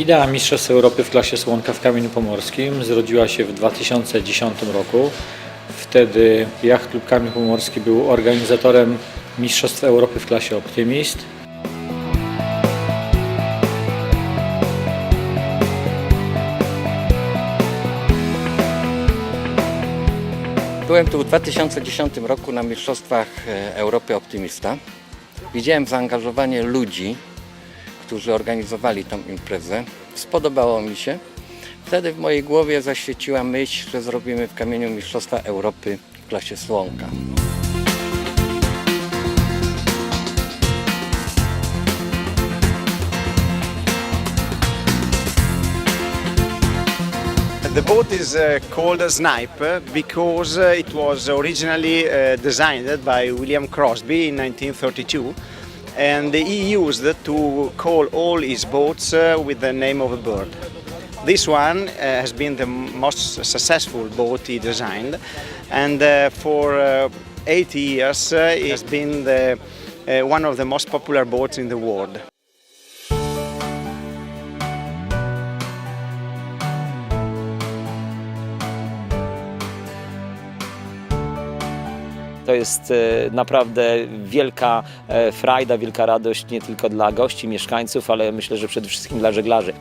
Idea Mistrzostw Europy w klasie Słonka w Kamieniu Pomorskim zrodziła się w 2010 roku. Wtedy Jacht Klub Kamień Pomorski był organizatorem Mistrzostw Europy w klasie Optymist. Byłem tu w 2010 roku na Mistrzostwach e, Europy Optymista. Widziałem zaangażowanie ludzi, którzy organizowali tą imprezę. Spodobało mi się. Wtedy w mojej głowie zaświeciła myśl, że zrobimy w kamieniu Mistrzostwa Europy w klasie Słonka. The boat is uh, called Snipe uh, because uh, it was originally uh, designed by William Crosby in 1932 and he used to call all his boats uh, with the name of a bird. This one uh, has been the most successful boat he designed and uh, for uh, 80 years uh, it has been the, uh, one of the most popular boats in the world. To jest e, naprawdę wielka e, frajda, wielka radość nie tylko dla gości, mieszkańców, ale myślę, że przede wszystkim dla żeglarzy.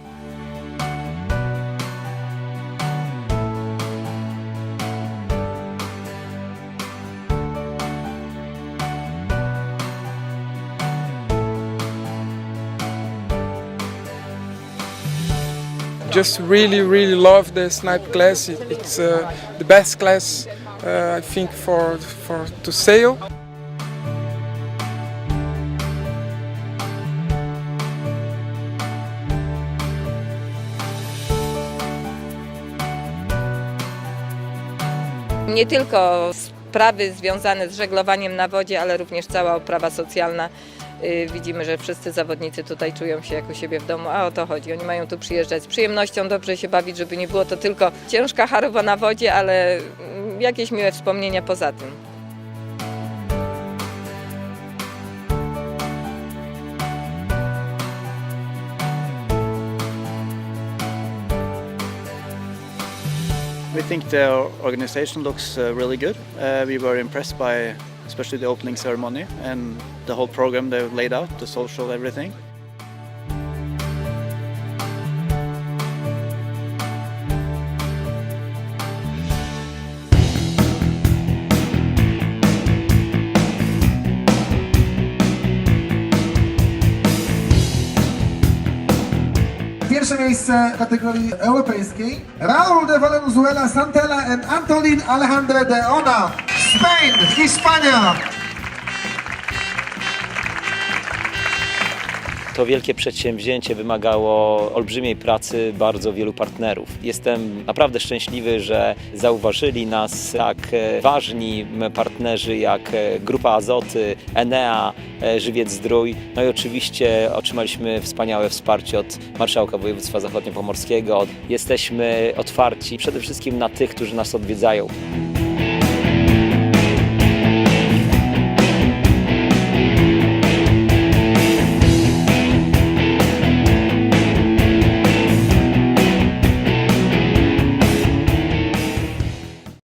just really really love the snipe class It- it's uh, the best class i think for for to sail nie tylko sprawy związane z żeglowaniem na wodzie, ale również cała oprawa socjalna. Y, Widzimy, że wszyscy zawodnicy tutaj czują się jak u siebie w domu, a o to chodzi. Oni mają tu przyjeżdżać z przyjemnością, dobrze się bawić, żeby nie było to tylko ciężka charowa na wodzie, ale jakieś miłe wspomnienia poza tym. We think the organization looks uh, really good. Uh, we were impressed by especially the opening ceremony and the whole program they laid out, the social, everything. Pierwsze miejsce w kategorii europejskiej. Raúl de Valenzuela Santella and Antolin Alejandre de Ona. Spain, Hiszpania. To wielkie przedsięwzięcie wymagało olbrzymiej pracy bardzo wielu partnerów. Jestem naprawdę szczęśliwy, że zauważyli nas tak e, ważni partnerzy jak e, Grupa Azoty, Enea, e, Żywiec Zdrój. No i oczywiście otrzymaliśmy wspaniałe wsparcie od Marszałka Województwa Zachodniopomorskiego. Jesteśmy otwarci przede wszystkim na tych, którzy nas odwiedzają.